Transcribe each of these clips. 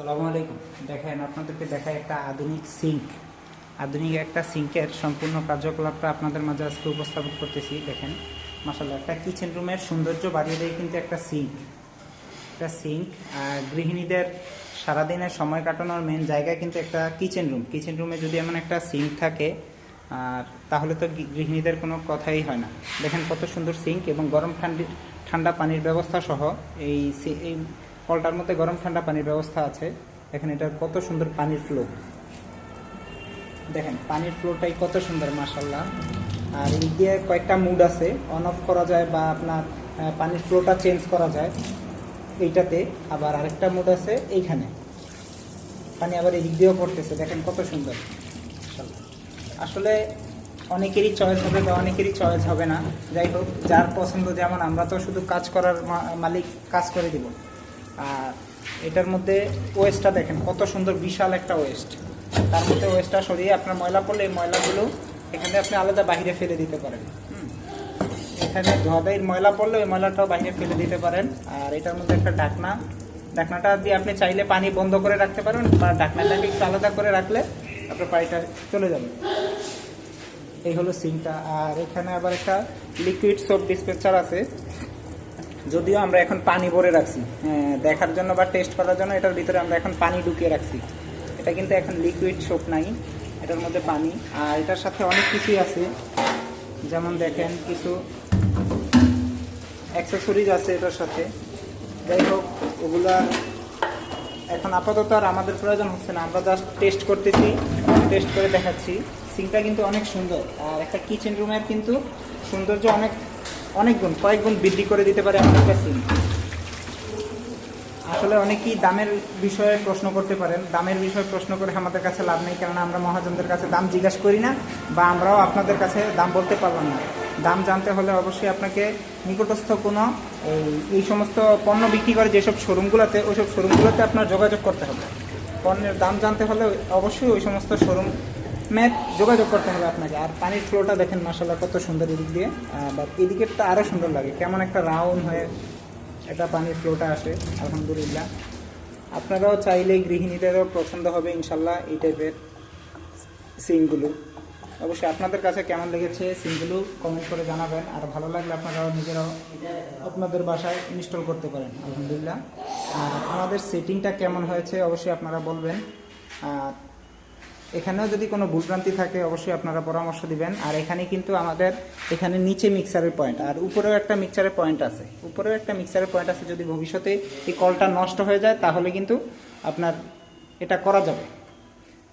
সালামু আলাইকুম। দেখেন, আপনাদেরকে দেখায় একটা আধুনিক সিঙ্ক। আধুনিক একটা সিঙ্কের সম্পূর্ণ কার্যকলাপটা আপনাদের মাঝে আজকে উপস্থাপন করতেছি। দেখেন মাসাল্লাহ একটা কিচেন রুমের সৌন্দর্য বাড়িয়ে দেয় কিন্তু একটা সিঙ্ক। একটা সিঙ্ক আর গৃহিণীদের সারাদিনের সময় কাটানোর মেন জায়গা কিন্তু একটা কিচেন রুম। কিচেন রুমে যদি এমন একটা সিঙ্ক থাকে, আর তাহলে তো গৃহিণীদের কোনো কথাই হয় না। দেখেন কত সুন্দর সিঙ্ক এবং গরম ঠান্ডি, ঠান্ডা পানির ব্যবস্থা সহ এই এই কলটার মধ্যে গরম ঠান্ডা পানির ব্যবস্থা আছে। দেখেন এটার কত সুন্দর পানির ফ্লো দেখেন, পানির ফ্লোটাই কত সুন্দর মাসাল্লাহ আর এই দিয়ে কয়েকটা মুড আছে অন অফ করা যায় বা আপনার পানির ফ্লোটা চেঞ্জ করা যায়, এইটাতে। আবার আরেকটা মুড আছে, এইখানে। পানি আবার এদিক দিয়েও পড়তেছে, দেখেন কত সুন্দর। আসলে অনেকেরই চয়েস হবে বা অনেকেরই চয়েস হবে না। যাই হোক, যার পছন্দ যেমন, আমরা তো শুধু কাজ করার মালিক কাজ করে দিব। আর এটার মধ্যে ওয়েস্টটা দেখেন, কত সুন্দর, বিশাল একটা ওয়েস্ট। তার মধ্যে ওয়েস্টটা সরিয়ে আপনার ময়লা পড়লে এই ময়লাগুলো এখানে আপনি আলাদা বাইরে ফেলে দিতে পারেন। এখানে ধোয়াবাইয়ের ময়লা পড়লে ওই ময়লাটাও বাইরে ফেলে দিতে পারেন। আর এটার মধ্যে একটা ঢাকনা। ঢাকনাটা দিয়ে আপনি চাইলে পানি বন্ধ করে রাখতে পারেন বা ঢাকনাটাকে একটু আলাদা করে রাখলে আপনার পানিটা চলে যাবে। এই হলো সিঙ্কটা আর এখানে আবার একটা লিকুইড সোপ ডিসপেন্সার আছে। যদিও আমরা এখন পানি ভরে রাখছি। হ্যাঁ, দেখার জন্য বা টেস্ট করার জন্য এটার ভিতরে আমরা এখন পানি ঢুকিয়ে রাখছি। এটা কিন্তু এখন লিকুইড সোপ নাই এটার মধ্যে পানি। আর এটার সাথে অনেক কিছুই আছে। যেমন দেখেন কিছু অ্যাক্সেসরিজ আছে এটার সাথে। যাই হোক ওগুলা এখন আপাতত আর আমাদের প্রয়োজন হচ্ছে না। আমরা জাস্ট টেস্ট করতেছি টেস্ট করে দেখাচ্ছি। সিঙ্কটা কিন্তু অনেক সুন্দর। আর একটা কিচেন রুমের কিন্তু সৌন্দর্য অনেক অনেক গুণ, কয়েক গুণ বৃদ্ধি করে দিতে পারে একটা সিঙ্ক আসলে অনেকেই দামের বিষয়ে প্রশ্ন করতে পারেন। দামের বিষয়ে প্রশ্ন করে আমাদের কাছে লাভ নেই, কেননা আমরা মহাজনদের কাছে দাম জিজ্ঞাসা করি না বা আমরাও আপনাদের কাছে দাম বলতে পারলাম না। দাম জানতে হলে অবশ্যই আপনাকে নিকটস্থ কোনো এই সমস্ত পণ্য বিক্রি করে যেসব শোরুমগুলোতে, ওইসব শোরুমগুলোতে আপনার যোগাযোগ করতে হবে। পণ্যের দাম জানতে হলে অবশ্যই ওই সমস্ত শোরুমের যোগাযোগ করতে হবে আপনাকে। আর পানির ফ্লোটা দেখেন মাসাল্লাহ কত সুন্দর এদিক দিয়ে। বা এদিকেরটা আরও সুন্দর লাগে। কেমন একটা রাউন্ড হয়ে এটা পানির ফ্লোটা আসে, আলহামদুলিল্লাহ। আপনারাও চাইলে গৃহিণীদেরও পছন্দ হবে ইনশাল্লাহ এই টাইপের সিনগুলো অবশ্যই আপনাদের কাছে কেমন লেগেছে সিমগুলো কমেন্ট করে জানাবেন। আর ভালো লাগলে আপনারাও নিজেরাও আপনাদের বাসায় ইনস্টল করতে পারেন, আলহামদুলিল্লাহ। আর আমাদের সেটিংটা কেমন হয়েছে অবশ্যই আপনারা বলবেন। আর এখানেও যদি কোনো ভুলভ্রান্তি থাকে, অবশ্যই আপনারা পরামর্শ দিবেন। আর এখানে কিন্তু আমাদের, এখানে নিচে মিক্সারের পয়েন্ট আর উপরেও একটা মিক্সারের পয়েন্ট আছে। উপরেও একটা মিক্সারের পয়েন্ট আছে, যদি ভবিষ্যতে এই কলটা নষ্ট হয়ে যায়, তাহলে কিন্তু আপনার এটা করা যাবে।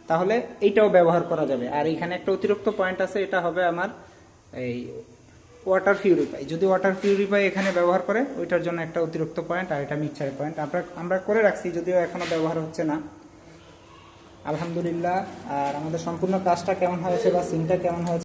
তাহলে এইটাও ব্যবহার করা যাবে। আর এখানে একটা অতিরিক্ত পয়েন্ট আছে, এটা হবে আমার এই ওয়াটার পিউরিফাই যদি ওয়াটার পিউরিফাই এখানে ব্যবহার করে, ওইটার জন্য একটা অতিরিক্ত পয়েন্ট আর এটা মিক্সারের পয়েন্ট আমরা আমরা করে রাখছি, যদিও এখনও ব্যবহার হচ্ছে না। আলহামদুলিল্লাহ। আর আমাদের সম্পূর্ণ কাজটা কেমন হয়েছে বা সিনটা কেমন হয়েছে